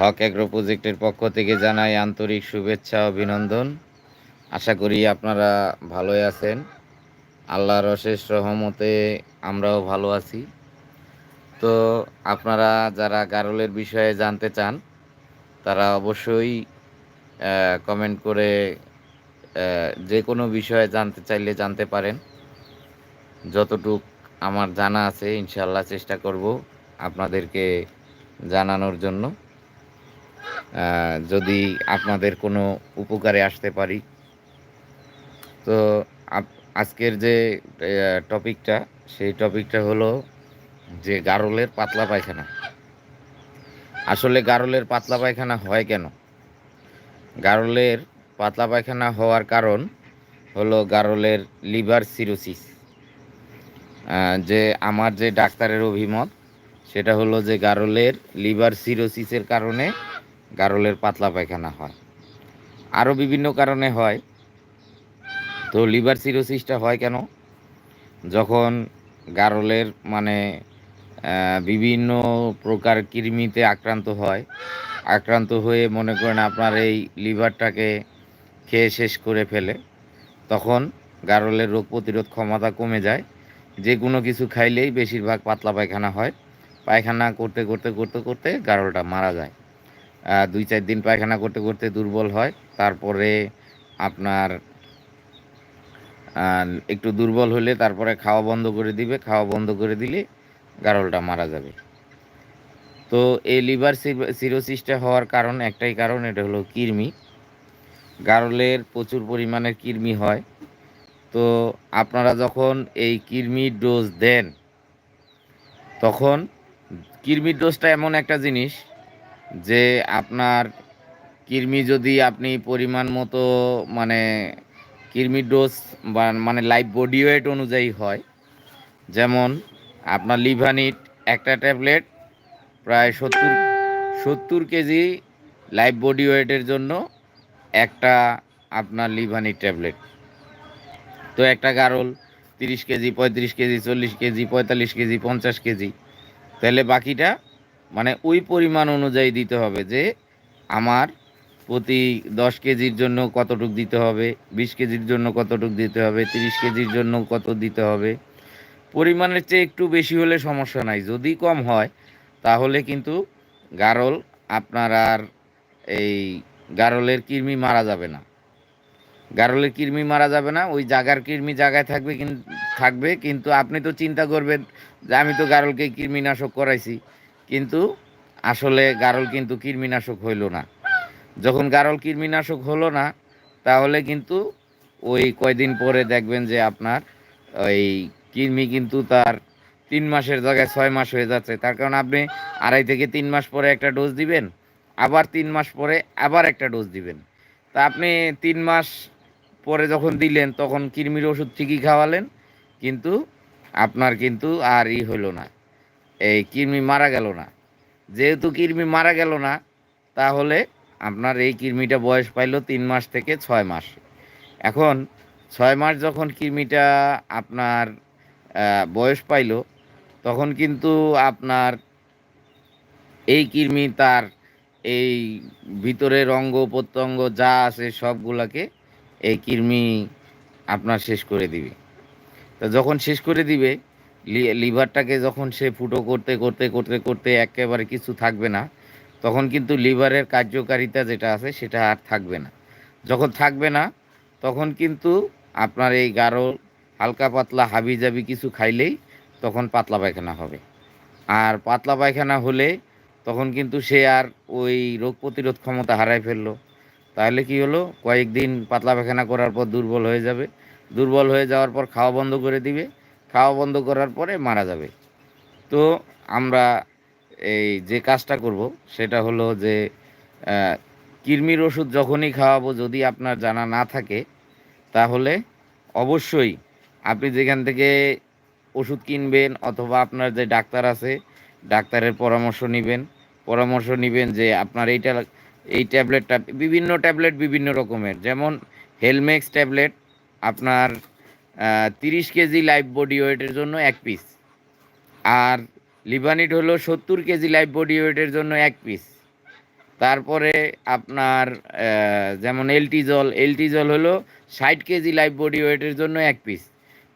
হক agro প্রজেক্টের পক্ষ থেকে জানাই আন্তরিক শুভেচ্ছা, অভিনন্দন। আশা করি আপনারা ভালোই আছেন। আল্লাহর অশেষ রহমতে আমরাও ভালো আছি। তো আপনারা যারা গারলের বিষয়ে জানতে চান, তারা অবশ্যই কমেন্ট করে যে কোনো বিষয়ে জানতে চাইলে জানতে পারেন। যতটুক আমার জানা আছে ইনশাল্লাহ চেষ্টা করব আপনাদেরকে জানানোর জন্য। যদি আপনাদের কোনো উপকারে আসতে পারি। তো আজকের যে টপিকটা, সেই টপিকটা হলো যে গারলের পাতলা পায়খানা। আসলে গারলের পাতলা পায়খানা হয় কেন? গারলের পাতলা পায়খানা হওয়ার কারণ হলো গারলের লিভার সিরোসিস। যে আমার যে ডাক্তারের অভিমত, সেটা হলো যে গারলের লিভার সিরোসিসের কারণে গারলের পাতলা পায়খানা হয়। আরও বিভিন্ন কারণে হয়। তো লিভার সিরোসিসটা হয় কেন? যখন গারলের মানে বিভিন্ন প্রকার কৃমিতে আক্রান্ত হয়, আক্রান্ত হয়ে মনে করেন আপনার এই লিভারটাকে খেয়ে শেষ করে ফেলে, তখন গারলের রোগ প্রতিরোধ ক্ষমতা কমে যায়। যে কোনো কিছু খাইলেই বেশিরভাগ পাতলা পায়খানা হয়। পায়খানা করতে করতে করতে করতে গারলটা মারা যায়। দুই চার দিন পায়খানা করতে করতে দুর্বল হয়। তারপরে আপনার একটু দুর্বল হলে তারপরে খাওয়া বন্ধ করে দিবে। খাওয়া বন্ধ করে দিলে গারলটা মারা যাবে। তো এই লিভার সিরোসিসটা হওয়ার কারণ, একটাই কারণ, এটা হলো কৃমি। গারলের প্রচুর পরিমাণে কৃমি হয়। তো আপনারা যখন এই কৃমির ডোজ দেন, তখন কৃমির ডোজটা এমন একটা জিনিস যে আপনার কৃমি যদি আপনি পরিমাণ মতো মানে কৃমির ডোজ বা মানে লাইফ বডি ওয়েট অনুযায়ী হয়, যেমন আপনার লিভানিট একটা ট্যাবলেট প্রায় সত্তর সত্তর কেজি লাইফ বডি ওয়েটের জন্য একটা আপনার লিভানিট ট্যাবলেট তো একটা গারল তিরিশ কেজি, পঁয়ত্রিশ কেজি, চল্লিশ কেজি, পঁয়তাল্লিশ কেজি, পঞ্চাশ কেজি। তাহলে বাকিটা মানে ওই পরিমাণ অনুযায়ী দিতে হবে যে আমার প্রতি দশ কেজির জন্য কতটুক দিতে হবে, বিশ কেজির জন্য কতটুক দিতে হবে, তিরিশ কেজির জন্য কত দিতে হবে। পরিমাণের চেয়ে একটু বেশি হলে সমস্যা নাই, যদি কম হয় তাহলে কিন্তু গারল আপনার আর এই গারলের কৃমি মারা যাবে না। গারলের কৃমি মারা যাবে না, ওই জাগার কৃমি জায়গায় থাকবে থাকবে, কিন্তু আপনি তো চিন্তা করবেন যে আমি তো গারলকে কৃমিনাশক করাইছি। কিন্তু আসলে গারল কিন্তু কৃমিনাশক হইল না। যখন গারল কৃমিনাশক হলো না, তাহলে কিন্তু ওই কয়দিন পরে দেখবেন যে আপনার ওই কৃমি কিন্তু তার তিন মাসের জায়গায় ছয় মাস হয়ে যাচ্ছে। তার কারণ আপনি আড়াই থেকে তিন মাস পরে একটা ডোজ দিবেন, আবার তিন মাস পরে আবার একটা ডোজ দিবেন। তা আপনি তিন মাস পরে যখন দিলেন, তখন কৃমির ওষুধ ঠিকই খাওয়ালেন, কিন্তু আপনার কিন্তু আর ই হইল না। এই কৃমি মারা গেল না। যেহেতু কৃমি মারা গেল না, তাহলে আপনার এই কৃমিটা বয়স পাইলো তিন মাস থেকে ছয় মাস। এখন ছয় মাস যখন কৃমিটা আপনার বয়স পাইলো, তখন কিন্তু আপনার এই কৃমি তার এই ভিতরের অঙ্গ প্রত্যঙ্গ যা আছে সবগুলাকে এই কৃমি আপনার শেষ করে দিবে। তো যখন শেষ করে দিবে লিভারটাকে যখন সে ফুটো করতে করতে করতে করতে একেবারে কিছু থাকবে না, তখন কিন্তু লিভারের কার্যকারিতা যেটা আছে সেটা আর থাকবে না। যখন থাকবে না, তখন কিন্তু আপনার এই গাঢ়, হালকা পাতলা হাবি জাবি কিছু খাইলেই তখন পাতলা পায়খানা হবে। আর পাতলা পায়খানা হলে তখন কিন্তু সে আর ওই রোগ প্রতিরোধ ক্ষমতা হারায় ফেলল। তাহলে কি হলো? কয়েকদিন পাতলা পায়খানা করার পর দুর্বল হয়ে যাবে। দুর্বল হয়ে যাওয়ার পর খাওয়া বন্ধ করে দিবে। খাওয়া বন্ধ করার পরে মারা যাবে। তো আমরা এই যে কাজটা করব, সেটা হলো যে কৃমির ওষুধ যখনই খাওয়াবো, যদি আপনার জানা না থাকে, তাহলে অবশ্যই আপনি যেখান থেকে ওষুধ কিনবেন অথবা আপনার যে ডাক্তার আছে, ডাক্তারের পরামর্শ নেবেন। পরামর্শ নেবেন যে আপনার এইটা, এই ট্যাবলেটটা, বিভিন্ন ট্যাবলেট বিভিন্ন রকমের। যেমন হেলমেক্স ট্যাবলেট, আপনার তিরিশ কেজি লাইফ বডি ওয়েটের জন্য এক পিস আর লিভানিট হলো সত্তর কেজি লাইফ বডি ওয়েটের জন্য এক পিস তারপরে আপনার যেমন এলটি জল এলটি জল হলো ষাট কেজি লাইফ বডি ওয়েটের জন্য এক পিস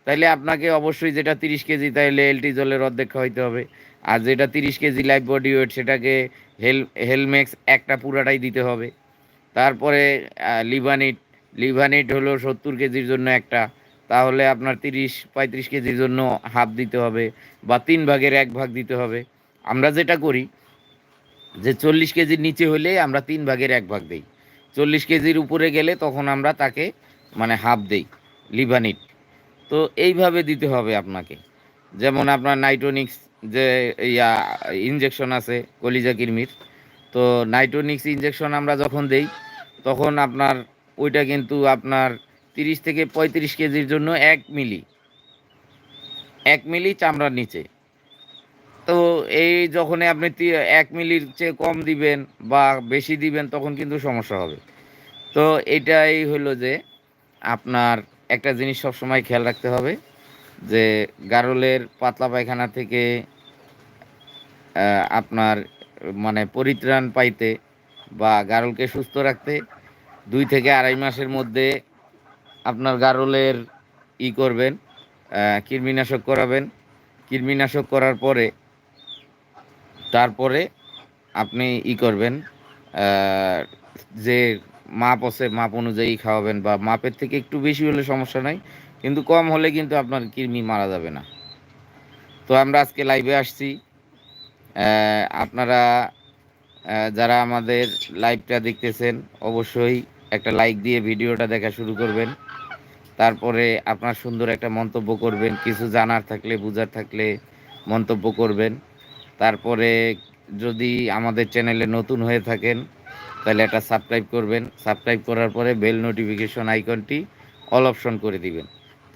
তাইলে আপনাকে অবশ্যই যেটা তিরিশ কেজি, তাইলে এলটি জলের অর্ধেক খাওয়াইতে হবে। আর যেটা তিরিশ কেজি লাইফ বডি ওয়েট সেটাকে হেল হেলমেক্স একটা পুরাটাই দিতে হবে। তারপরে লিভানিট লিভানিট হলো সত্তর কেজির জন্য একটা তাহলে আপনার তিরিশ, পঁয়ত্রিশ কেজির জন্য হাফ দিতে হবে বা তিন ভাগের এক ভাগ দিতে হবে। আমরা যেটা করি, যে চল্লিশ কেজির নিচে হলে আমরা তিন ভাগের এক ভাগ দেই। চল্লিশ কেজির উপরে গেলে তখন আমরা তাকে মানে হাফ দেই লিভানিট তো এইভাবে দিতে হবে আপনাকে। যেমন আপনার নাইট্রোনিক্স যে ইয়া ইঞ্জেকশন আছে, কলিজা কিরমির তো নাইট্রোনিক্স ইঞ্জেকশন আমরা যখন দেই, তখন আপনার ওইটা কিন্তু আপনার তিরিশ থেকে পঁয়ত্রিশ কেজির জন্য এক মিলি। এক মিলি চামড়ার নিচে। তো এই যখন আপনি এক মিলির চেয়ে কম দিবেন বা বেশি দিবেন তখন কিন্তু সমস্যা হবে। তো এটাই হলো যে আপনার একটা জিনিস সবসময় খেয়াল রাখতে হবে যে গারলের পাতলা পায়খানা থেকে আপনার মানে পরিত্রাণ পাইতে বা গারলকে সুস্থ রাখতে দুই থেকে আড়াই মাসের মধ্যে আপনার গারলের ই করবেন কৃমিনাশক করাবেন। কৃমিনাশক করার পরে, তারপরে আপনি ই করবেন যে মাপ আছে, মাপ অনুযায়ী খাওয়াবেন বা মাপের থেকে একটু বেশি হলে সমস্যা নাই, কিন্তু কম হলে কিন্তু আপনার কৃমি মারা যাবে না। তো আমরা আজকে লাইভে আসছি। আপনারা যারা আমাদের লাইভটা দেখতেছেন, অবশ্যই একটা লাইক দিয়ে ভিডিওটা দেখা শুরু করবেন। তারপরে আপনার সুন্দর একটা মন্তব্য করবেন, কিছু জানার থাকলে, বুঝার থাকলে মন্তব্য করবেন। তারপরে যদি আমাদের চ্যানেলে নতুন হয়ে থাকেন, তাহলে একটা সাবস্ক্রাইব করবেন। সাবস্ক্রাইব করার পরে বেল নোটিফিকেশন আইকনটি অল অপশন করে দিবেন।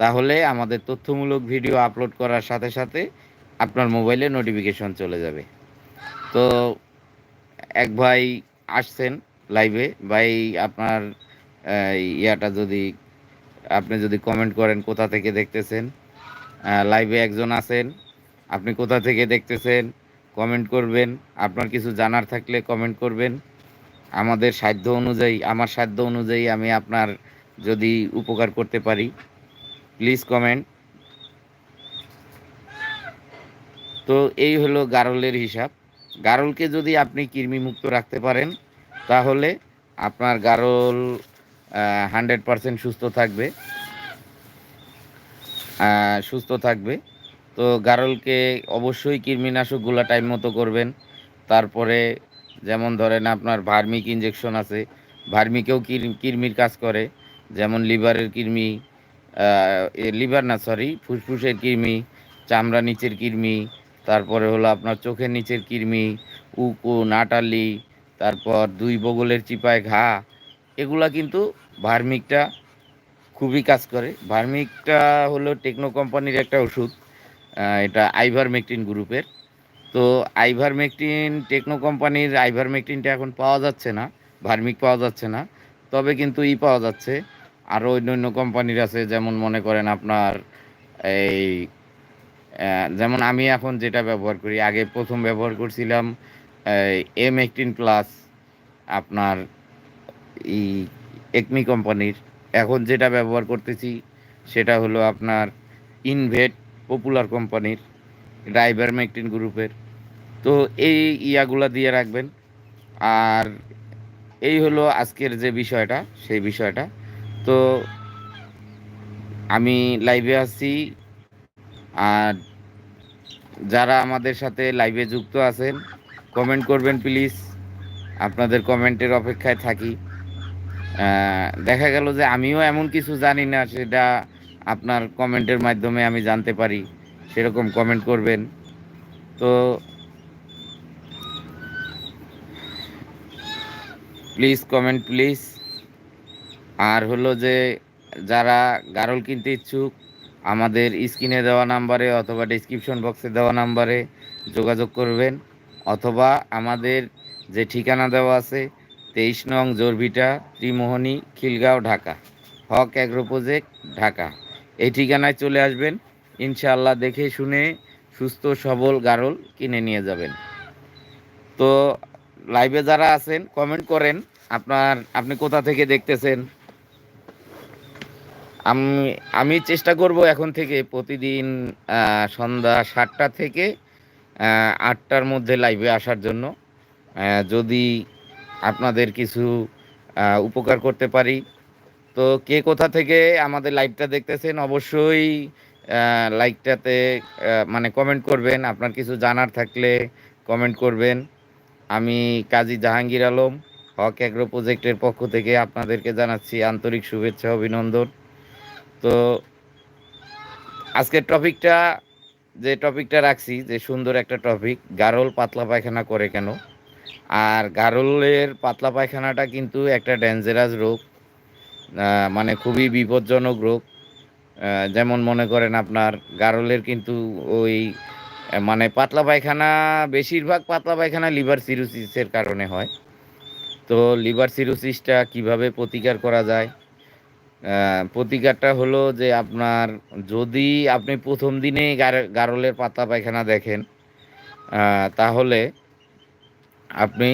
তাহলে আমাদের তথ্যমূলক ভিডিও আপলোড করার সাথে সাথে আপনার মোবাইলে নোটিফিকেশন চলে যাবে। তো এক ভাই আসছেন লাইভে। ভাই, আপনার ইয়াটা যদি আপনি যদি কমেন্ট করেন কোথা থেকে দেখতেছেন লাইভে একজন আছেন, আপনি কোথা থেকে দেখতেছেন কমেন্ট করবেন, আপনার কিছু জানার থাকলে কমেন্ট করবেন। আমাদের সাধ্য অনুযায়ী, আমার সাধ্য অনুযায়ী আমি আপনার যদি উপকার করতে পারি প্লিজ কমেন্ট তো এই হলো গারলের হিসাব। গারলকে যদি আপনি কৃমিমুক্ত রাখতে পারেন, তাহলে আপনার গারল হান্ড্রেড পারসেন্ট সুস্থ থাকবে। সুস্থ থাকবে। তো গারলকে অবশ্যই কৃমিনাশকগুলো টাইম মতো করবেন। তারপরে যেমন ধরেন আপনার ভার্মিক ইঞ্জেকশন আছে, ভার্মিকেও কৃমির কাজ করে। যেমন লিভারের কৃমি লিভার না সরি ফুসফুসের কৃমি, চামড়া নিচের কৃমি, তারপরে হলো আপনার চোখের নিচের কৃমি উকু নাটালি তারপর দুই বগলের চিপায় ঘা, এগুলা কিন্তু ভার্মিকটা খুবই কাজ করে। ভার্মিকটা হলো টেকনো কোম্পানির একটা ওষুধ এটা আইভারমেকটিন গ্রুপের। তো আইভারমেকটিন, টেকনো কোম্পানির আইভারমেকটিনটা এখন পাওয়া যাচ্ছে না, ভার্মিক পাওয়া যাচ্ছে না, তবে কিন্তু ই পাওয়া যাচ্ছে। আরও অন্য অন্য কোম্পানির আছে, যেমন মনে করেন আপনার এই যেমন আমি এখন যেটা ব্যবহার করি, আগে প্রথম ব্যবহার করছিলাম এম এইটিন প্লাস আপনার ই একমি কোম্পানির। এখন যেটা ব্যবহার করতেছি, সেটা হলো আপনার ইনভেট পপুলার কোম্পানির ড্রাইভার মেকটিন গ্রুপের তো এই ইয়াগুলা দিয়ে রাখবেন। আর এই হলো আজকের যে বিষয়টা, সেই বিষয়টা। তো আমি লাইভে আসছি আর যারা আমাদের সাথে লাইভে যুক্ত আছেন কমেন্ট করবেন প্লিজ আপনাদের কমেন্টের অপেক্ষায় থাকি। দেখা গেল যে আমিও এমন কিছু জানি না, সেটা আপনার কমেন্টের মাধ্যমে আমি জানতে পারি। সেরকম কমেন্ট করবেন। তো প্লিজ কমেন্ট, প্লিজ। আর হলো যে যারা গারল কিনতে ইচ্ছুক, আমাদের স্ক্রিনে দেওয়া নাম্বারে অথবা ডিসক্রিপশন বক্সে দেওয়া নাম্বারে যোগাযোগ করবেন। অথবা আমাদের যে ঠিকানা দেওয়া আছে তেইশ নং জোরভিটা, ত্রিমোহনী, Khilgaon, Dhaka. Haq agro project, Dhaka. এই ঠিকানায় চলে আসবেন। ইনশাআল্লাহ দেখে শুনে সুস্থ, সবল গারল কিনে নিয়ে যাবেন। তো লাইভে যারা আছেন কমেন্ট করেন, আপনার, আপনি কোথা থেকে দেখতেছেন? আমি আমি চেষ্টা করব এখন থেকে প্রতিদিন সন্ধ্যা সাতটা থেকে আটটার মধ্যে লাইভে আসার জন্য। যদি আপনাদের কিছু উপকার করতে পারি। তো কে কোথা থেকে আমাদের লাইভটা দেখতেছেন অবশ্যই লাইকটাতে মানে কমেন্ট করবেন। আপনার কিছু জানার থাকলে কমেন্ট করবেন। আমি কাজী জাহাঙ্গীর আলম, হক অ্যাগ্রো প্রজেক্টের পক্ষ থেকে আপনাদেরকে জানাচ্ছি আন্তরিক শুভেচ্ছা, অভিনন্দন। তো আজকের টপিকটা, যে টপিকটা রাখছি, যে সুন্দর একটা টপিক, গারল পাতলা পায়খানা করে কেন? আর গারলের পাতলা পায়খানাটা কিন্তু একটা ডেঞ্জারাস রোগ মানে খুবই বিপজ্জনক রোগ। যেমন মনে করেন আপনার গারলের কিন্তু ওই মানে পাতলা পায়খানা, বেশিরভাগ পাতলা পায়খানা লিভার সিরোসিসের কারণে হয়। তো লিভার সিরোসিসটা কীভাবে প্রতিকার করা যায়? প্রতিকারটা হলো যে আপনার যদি আপনি প্রথম দিনে গারলের পাতলা পায়খানা দেখেন তাহলে আপনি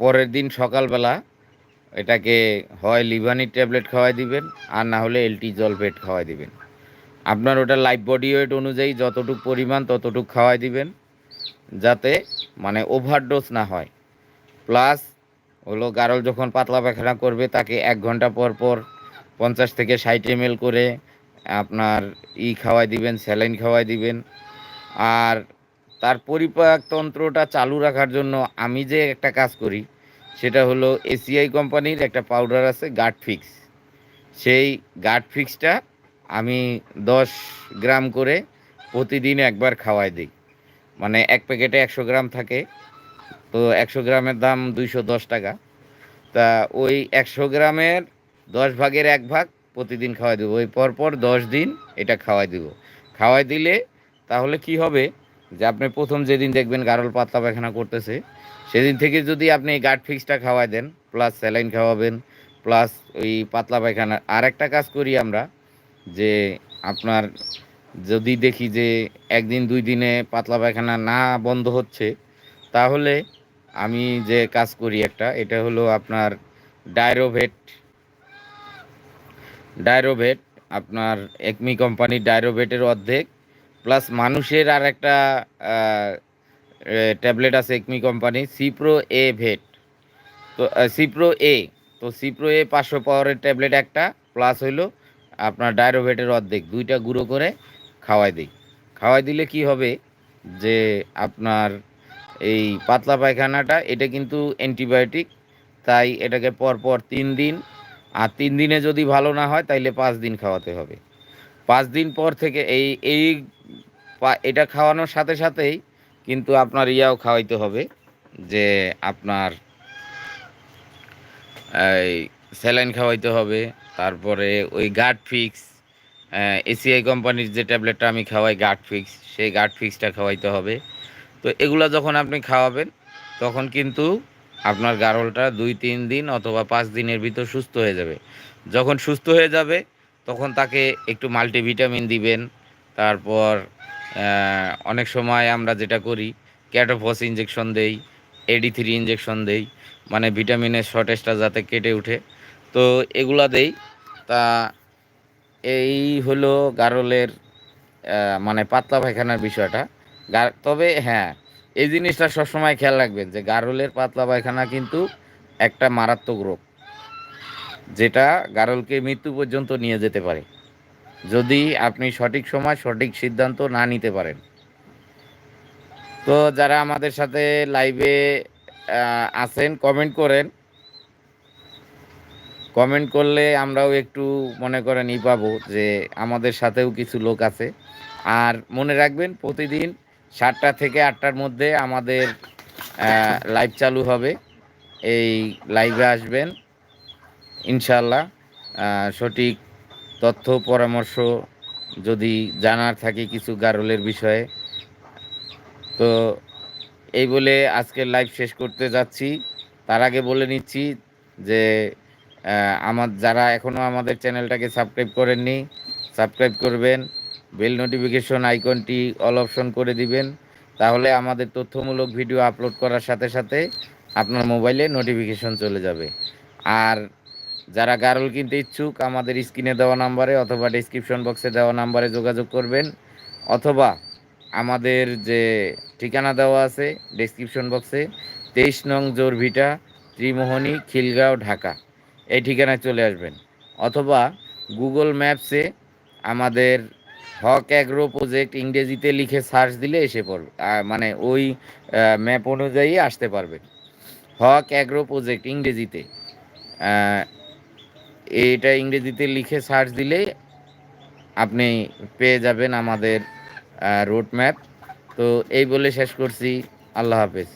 পরের দিন সকালবেলা এটাকে হয় লিভানির ট্যাবলেট খাওয়াই দিবেন, আর না হলে এলটি জলপেট খাওয়াই দিবেন। আপনার ওটা লাইফ বডি ওয়েট অনুযায়ী যতটুক পরিমাণ ততটুক খাওয়াই দিবেন, যাতে মানে ওভারডোজ না হয়। প্লাস হলো গারল যখন পাতলা পায়খানা করবে, তাকে এক ঘণ্টা পর পর পঞ্চাশ থেকে ষাট এম করে আপনার ই খাওয়াই দিবেন, স্যালাইন খাওয়াই দিবেন। আর তার পরিপাক তন্ত্রটা চালু রাখার জন্য আমি যে একটা কাজ করি, সেটা হলো এসিআই কোম্পানির একটা পাউডার আছে গার্ড ফিক্স সেই গার্ড ফিক্সটা আমি দশ গ্রাম করে প্রতিদিন একবার খাওয়াই দিই। মানে এক প্যাকেটে একশো গ্রাম থাকে। তো একশো গ্রামের দাম দুইশো দশ টাকা। তা ওই একশো গ্রামের দশ ভাগের এক ভাগ প্রতিদিন খাওয়াই দেবো। ওই পরপর দশ দিন এটা খাওয়াই দেবো। খাওয়াই দিলে তাহলে কি হবে? যে আপনি প্রথম যেদিন দেখবেন গারল পাতলা পায়খানা করতেছে, সেদিন থেকে যদি আপনি গার্ড ফিক্সটা খাওয়াই দেন প্লাস স্যালাইন খাওয়াবেন প্লাস ওই পাতলা পায়খানা আর একটা কাজ করি আমরা যে আপনার যদি দেখি যে একদিন দুই দিনে পাতলা পায়খানা না বন্ধ হচ্ছে, তাহলে আমি যে কাজ করি একটা, এটা হলো আপনার ডায়রোভেট। ডায়রোভেট আপনার একমি কোম্পানির ডায়রোভেটের অর্ধেক প্লাস মানুষের আর একটা ট্যাবলেট আছে Acme company Cipro A vet তো সিপ্রো এ তো সিপ্রো এ পাঁচশো পাওয়ারের ট্যাবলেট একটা প্লাস হইল আপনার ডায়রোভেটের অর্ধেক। দুইটা গুঁড়ো করে খাওয়াই দিই। খাওয়াই দিলে কি হবে যে আপনার এই পাতলা পায়খানাটা, এটা কিন্তু অ্যান্টিবায়োটিক তাই এটাকে পরপর তিন দিন, আর তিন দিনে যদি ভালো না হয়, তাইলে পাঁচ দিন খাওয়াতে হবে। পাঁচ দিন পর থেকে এই এই এটা খাওয়ানোর সাথে সাথেই কিন্তু আপনার ইয়াও খাওয়াইতে হবে যে আপনার, এই স্যালাইন খাওয়াইতে হবে, তারপরে ওই গার্ড ফিক্স এসিআই কোম্পানির যে ট্যাবলেটটা আমি খাওয়াই গার্ড ফিক্স সেই গার্ড ফিক্সটা খাওয়াইতে হবে। তো এগুলো যখন আপনি খাওয়াবেন, তখন কিন্তু আপনার গারলটা দুই, তিন দিন অথবা পাঁচ দিনের ভিতর সুস্থ হয়ে যাবে। যখন সুস্থ হয়ে যাবে, তখন তাকে একটু মাল্টিভিটামিন দিবেন, তারপর অনেক সময় আমরা যেটা করি, ক্যাটোফস ইঞ্জেকশন দেই এডি থ্রি ইঞ্জেকশন দেই মানে ভিটামিনের শর্টেজটা যাতে কেটে উঠে তো এগুলা দেই। তা এই হলো গারলের মানে পাতলা পায়খানার বিষয়টা। তবে হ্যাঁ এই জিনিসটা সবসময় খেয়াল রাখবেন যে গারলের পাতলা পায়খানা কিন্তু একটা মারাত্মক রোগ, যেটা গারলকে মৃত্যু পর্যন্ত নিয়ে যেতে পারে। যদি আপনি সঠিক সময় সঠিক সিদ্ধান্ত না নিতে পারেন। তো যারা আমাদের সাথে লাইভে আছেন কমেন্ট করেন। কমেন্ট করলে আমরাও একটু মনে করেন ই পাবো যে আমাদের সাথেও কিছু লোক আছে। আর মনে রাখবেন, প্রতিদিন সাতটা থেকে আটটার মধ্যে আমাদের লাইভ চালু হবে। এই লাইভে আসবেন। ইনশাল্লাহ সঠিক তথ্য, পরামর্শ যদি জানার থাকে কিছু গারলের বিষয়ে। তো এই বলে আজকের লাইভ শেষ করতে যাচ্ছি। তার আগে বলে নিচ্ছি যে আমার যারা এখনও আমাদের চ্যানেলটাকে সাবস্ক্রাইব করেননি সাবস্ক্রাইব করবেন। বেল নোটিফিকেশন আইকনটি অল অপশন করে দিবেন। তাহলে আমাদের তথ্যমূলক ভিডিও আপলোড করার সাথে সাথে আপনার মোবাইলে নোটিফিকেশন চলে যাবে। আর যারা গারল কিনতে ইচ্ছুক, আমাদের স্ক্রিনে দেওয়া নাম্বারে অথবা ডিসক্রিপশন বক্সে দেওয়া নাম্বারে যোগাযোগ করবেন। অথবা আমাদের যে ঠিকানা দেওয়া আছে ডিসক্রিপশন বক্সে তেইশ নং জোরভিটা, ত্রিমোহনী, খিলগাঁও, ঢাকা। এই ঠিকানায় চলে আসবেন। অথবা গুগল ম্যাপসে আমাদের হক অ্যাগ্রো প্রজেক্ট ইংরেজিতে লিখে সার্চ দিলে এসে পড়বে মানে ওই ম্যাপ অনুযায়ী আসতে পারবে হক অ্যাগ্রো প্রজেক্ট ইংরেজিতে। এইটা ইংরেজিতে লিখে সার্চ দিলে আপনি পেয়ে যাবেন আমাদের রোড ম্যাপ তো এই বলে শেষ করছি। আল্লাহ হাফেজ।